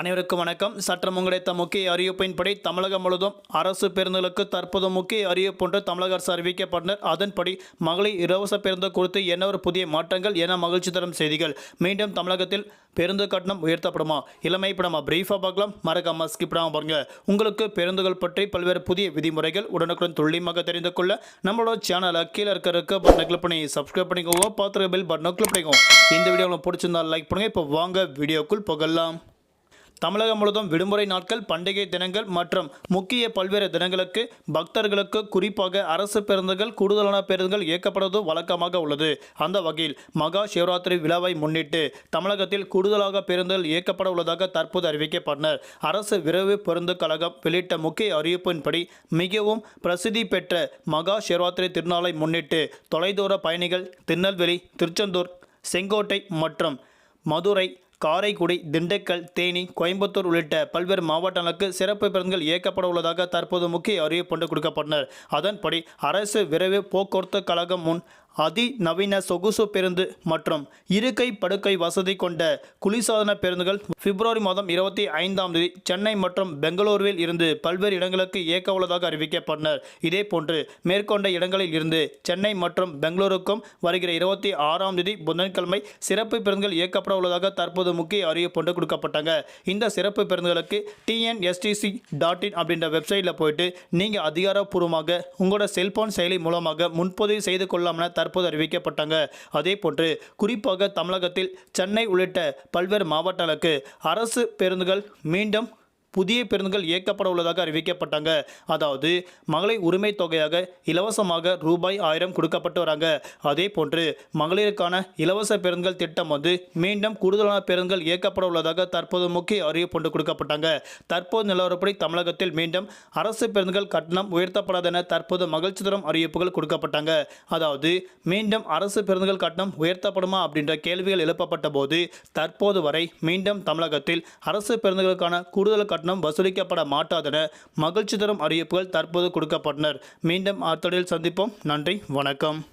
அனைவருக்கும் வணக்கம். சற்றம் கிடைத்த முக்கிய அறிவிப்பின்படி தமிழகம் முழுவதும் அரசு பேருந்துகளுக்கு தற்போது முக்கிய அறிவிப்பு ஒன்று தமிழக அரசு அறிவிக்கப்பட்டனர். அதன்படி மகளிர் இலவச பேருந்து குறித்து என்ன ஒரு புதிய மாற்றங்கள் என மகிழ்ச்சி தரும் செய்திகள். மீண்டும் தமிழகத்தில் பேருந்து கட்டணம் உயர்த்தப்படுமா? இளமை இப்போ நம்ம பிரீஃபாக பார்க்கலாம். மறக்காம ஸ்கிப் பண்ணாம பாருங்க. உங்களுக்கு பேருந்துகள் பற்றி பல்வேறு புதிய விதிமுறைகள் உடனுக்குடன் துல்லியமாக தெரிந்து கொள்ள நம்மளோட சேனலை கீழே இருக்க இருக்க பட்டனை கிளிக் பண்ணி சப்ஸ்கிரைப் பண்ணிக்கோங்க. பார்த்துருக்க பில் பட்டனை கிளிக் பண்ணிக்கோங்க. இந்த வீடியோ உங்களுக்கு பிடிச்சிருந்தா லைக் பண்ணுங்கள் இப்போ வாங்க வீடியோக்குள் புகழலாம் தமிழகம் முழுவதும் விடுமுறை நாட்கள் பண்டிகை தினங்கள் மற்றும் முக்கிய பல்வேறு தினங்களுக்கு பக்தர்களுக்கு குறிப்பாக அரசு பேருந்துகள் கூடுதலான பேருந்துகள் இயக்கப்படுவது வழக்கமாக உள்ளது. அந்த வகையில் மகா சிவராத்திரி விழாவை முன்னிட்டு தமிழகத்தில் கூடுதலாக பேருந்துகள் இயக்கப்பட உள்ளதாக தற்போது அறிவிக்கப்பட்டனர். அரசு விரைவு பேருந்து கழகம் வெளியிட்ட முக்கிய அறிவிப்பின்படி மிகவும் பிரசித்தி பெற்ற மகா சிவராத்திரி திருநாளை முன்னிட்டு தொலைதூர பயணிகள் திருநெல்வேலி திருச்செந்தூர் செங்கோட்டை மற்றும் மதுரை காரைக்குடி திண்டுக்கல் தேனி கோயம்புத்தூர் உள்ளிட்ட பல்வேறு மாவட்டங்களுக்கு சிறப்பு பேருந்துகள் இயக்கப்பட உள்ளதாக தற்போது முக்கிய அறிவிப்பு கொண்டு கொடுக்கப்பட்டனர் அதன்படி அரசு விரைவு போக்குவரத்து கழகம் முன் அதிநவீன சொகுசு பேருந்து மற்றும் இருக்கை படுக்கை வசதி கொண்ட குளிர்சாதன பேருந்துகள் பிப்ரவரி மாதம் இருபத்தி ஐந்தாம் தேதி சென்னை மற்றும் பெங்களூருவில் இருந்து பல்வேறு இடங்களுக்கு இயக்க உள்ளதாக அறிவிக்கப்பட்டனர். இதேபோன்று மேற்கொண்ட இடங்களில் இருந்து சென்னை மற்றும் பெங்களூருக்கும் வருகிற இருபத்தி ஆறாம் தேதி புதன்கிழமை சிறப்பு பேருந்துகள் இயக்கப்பட உள்ளதாக தற்போது முக்கிய அறிவிப்பு கொடுக்கப்பட்டாங்க. இந்த சிறப்பு பேருந்துகளுக்கு டிஎன்எஸ்டிசி டாட் இன் அப்படின்ற வெப்சைட்டில் போயிட்டு நீங்கள் அதிகாரப்பூர்வமாக உங்களோட செல்போன் செயலி மூலமாக முன்பதிவு செய்து கொள்ளாமல் தற்போது அறிவிக்கப்பட்டாங்க. அதே போன்று குறிப்பாக தமிழகத்தில் சென்னை உள்ளிட்ட பல்வேறு மாவட்டங்களுக்கு அரசு பேருந்துகள் மீண்டும் புதிய பேருந்துகள் இயக்கப்பட உள்ளதாக அறிவிக்கப்பட்டாங்க. அதாவது மகளிர் உரிமை தொகையாக இலவசமாக ரூபாய் ஆயிரம் கொடுக்கப்பட்டு வராங்க. அதே போன்று மகளிருக்கான இலவச பேருந்துகள் திட்டம் வந்து மீண்டும் கூடுதலான பேருந்துகள் இயக்கப்பட உள்ளதாக தற்போது முக்கிய அறிவிப்பு ஒன்று கொடுக்கப்பட்டாங்க. தற்போது நிலவரப்படி தமிழகத்தில் மீண்டும் அரசு பேருந்துகள் கட்டணம் உயர்த்தப்படாது என தற்போது மகிழ்ச்சி தரும் அறிவிப்புகள் கொடுக்கப்பட்டாங்க. அதாவது மீண்டும் அரசு பேருந்துகள் கட்டணம் உயர்த்தப்படுமா அப்படின்ற கேள்விகள் எழுப்பப்பட்ட போது தற்போது வரை மீண்டும் தமிழகத்தில் அரசு பேருந்துகளுக்கான கூடுதல் கட்டணம் வசூலிக்கப்பட மாட்டாதென மகிழ்ச்சி தரும் அறிவிப்புகள் தற்போது கொடுக்கப்பட்டனர். மீண்டும் அடுத்தடில் சந்திப்போம். நன்றி வணக்கம்.